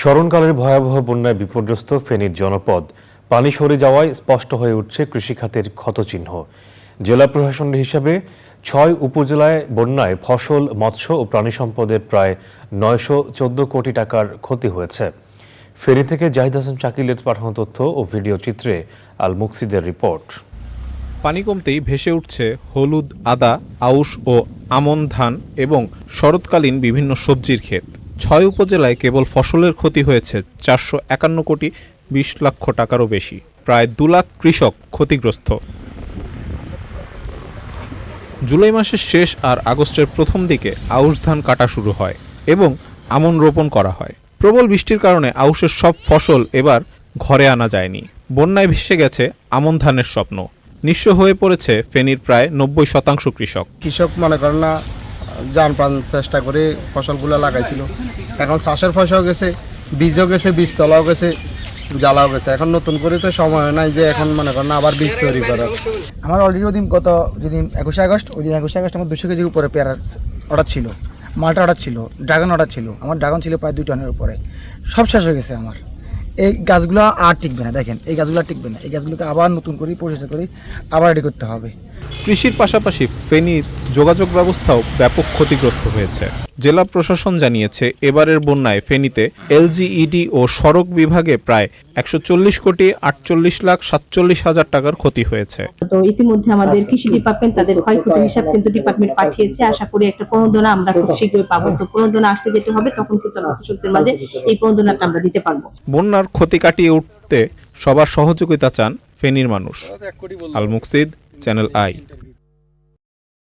স্মরণকালের ভয়াবহ বন্যায় বিপর্যস্ত ফেনীর জনপদ। পানি সরে যাওয়ায় স্পষ্ট হয়ে উঠছে কৃষিখাতের ক্ষতচিহ্ন। জেলা প্রশাসন হিসাবে ছয় উপজেলায় বন্যায় ফসল, মৎস্য ও প্রাণী সম্পদের প্রায় নয়শো চোদ্দ কোটি টাকার ক্ষতি হয়েছে। ফেনী থেকে জাহিদ হাসান শাকিলের পাঠানো তথ্য ও ভিডিও চিত্রে আল মুকসিদের রিপোর্ট। পানি কমতেই ভেসে উঠছে হলুদ, আদা, আউশ ও আমন ধান এবং শরৎকালীন বিভিন্ন সবজির ক্ষেত। ছয় উপজেলায় কেবল ফসলের ক্ষতি হয়েছে চারশো একান্ন কোটি বিশ লক্ষ টাকারও বেশি, প্রায় দু লাখ কৃষক ক্ষতিগ্রস্ত। জুলাই মাসের শেষ আর আগস্টের প্রথম দিকে আউশ ধান কাটা শুরু হয় এবং আমন রোপণ করা হয়। প্রবল বৃষ্টির কারণে আউশের সব ফসল এবার ঘরে আনা যায়নি। বন্যায় ভেসে গেছে আমন ধানের স্বপ্ন। নিঃস্ব হয়ে পড়েছে ফেনীর প্রায় নব্বই শতাংশ কৃষক। কৃষক মনে করেন না যান প্রাণ চেষ্টা করে ফসলগুলো লাগাইছিল। এখন চাষের ফসল গেছে, বীজও গেছে, বীজতলাও গেছে, জ্বালাও গেছে। এখন নতুন করে তো সময় নাই যে এখন মনে করেন আবার বীজ তৈরি করার। আমার অলরেডি ওদিন গত যেদিন একুশে আগস্ট, ওই দিন একুশে আগস্ট আমার দুশো কেজির উপরে পেয়ারার অর্ডার ছিল, মালটা অর্ডার ছিল, ড্রাগন অর্ডার ছিল। আমার ড্রাগন ছিল প্রায় দুই টনের উপরে। সব শেষ হয়ে গেছে আমার। এই গাছগুলো আর টিকবে না, দেখেন, এই গাছগুলো আর টিকবে না। এই গাছগুলোকে আবার নতুন করে পরিচর্যা করি আবার রেডি করতে হবে। কৃষির পাশাপাশি ফেনীর যোগাযোগ ব্যবস্থাও ব্যাপক ক্ষতিগ্রস্ত হয়েছে। জেলা প্রশাসন জানিয়েছে এবারের বন্যায় ফেনীতে এলজিইডি ও সড়ক বিভাগে প্রায় একশো চল্লিশ কোটি আটচল্লিশ লাখ সাতচল্লিশ হাজার টাকার ক্ষতি হয়েছে। তো ইতিমধ্যে আমাদের কৃষি ডিপার্টমেন্ট তাদের ক্ষয়ক্ষতির হিসাব কিন্তু ডিপার্টমেন্ট পাঠিয়েছে। আশা করি একটা প্রণোদনা আমরা খুব শীঘ্রই পাবো। তো প্রণোদনা আসতে যেতে হবে তখন কিন্তু আমরা কৃষকদের মাঝে এই প্রণোদনাটা আমরা দিতে পারব। বন্যার ক্ষতি কাটিয়ে উঠতে সবার সহযোগিতা চান ফেনীর মানুষ। আল মুকসিদ চ্যানেল আই